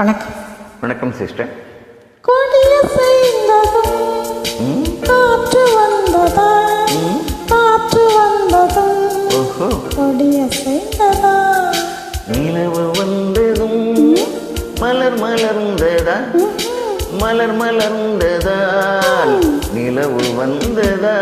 வணக்கம். வணக்கம் சிஸ்டர். கொடிய செய்ததும் காற்று வந்ததா? காற்று வந்ததும் ஓஹோ. கொடிய செய்ததா நிலவு வந்ததும் மலர் மலர்ந்ததா? மலர் மலர்ந்ததா நிலவு வந்ததா?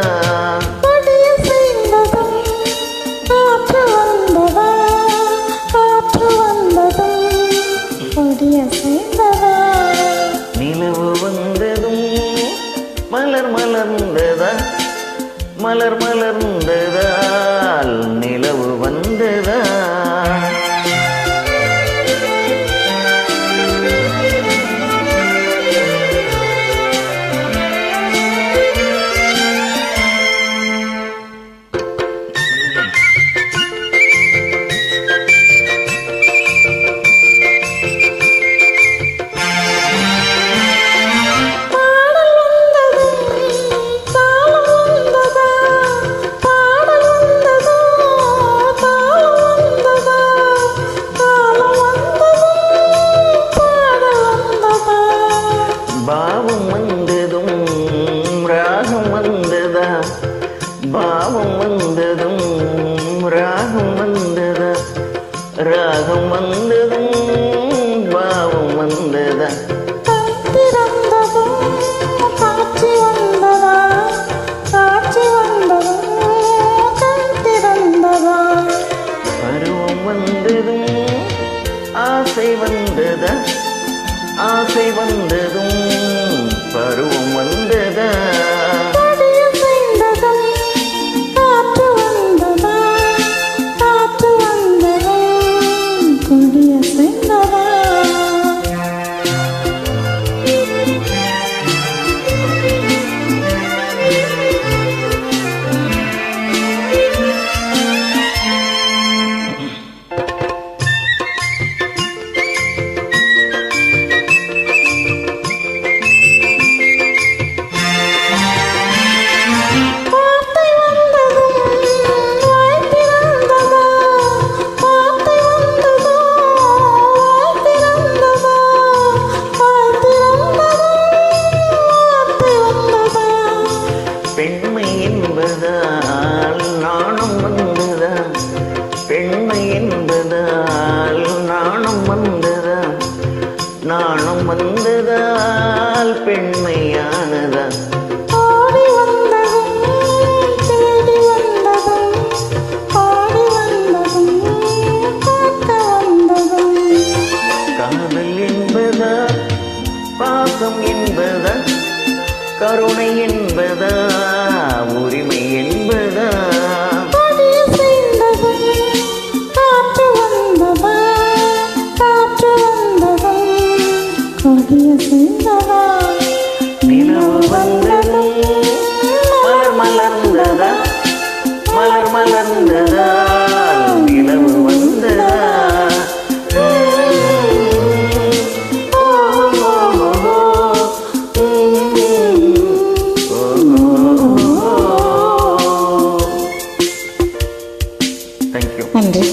மலர் மலர்ந்ததா ராகம் வந்ததும் பாவம் வந்ததா? பருவம் வந்ததும் ஆசை வந்ததா? ஆசை வந்ததும் பருவம் என்பதால் நாணம் வந்ததா பெண்மை என்பதால் நாணம் வந்ததா நாணம் வந்ததால் பெண்மையானதா என்பதா பாசம் என்பதா கருணை என்பதா தேங்க்யூ நன்றி.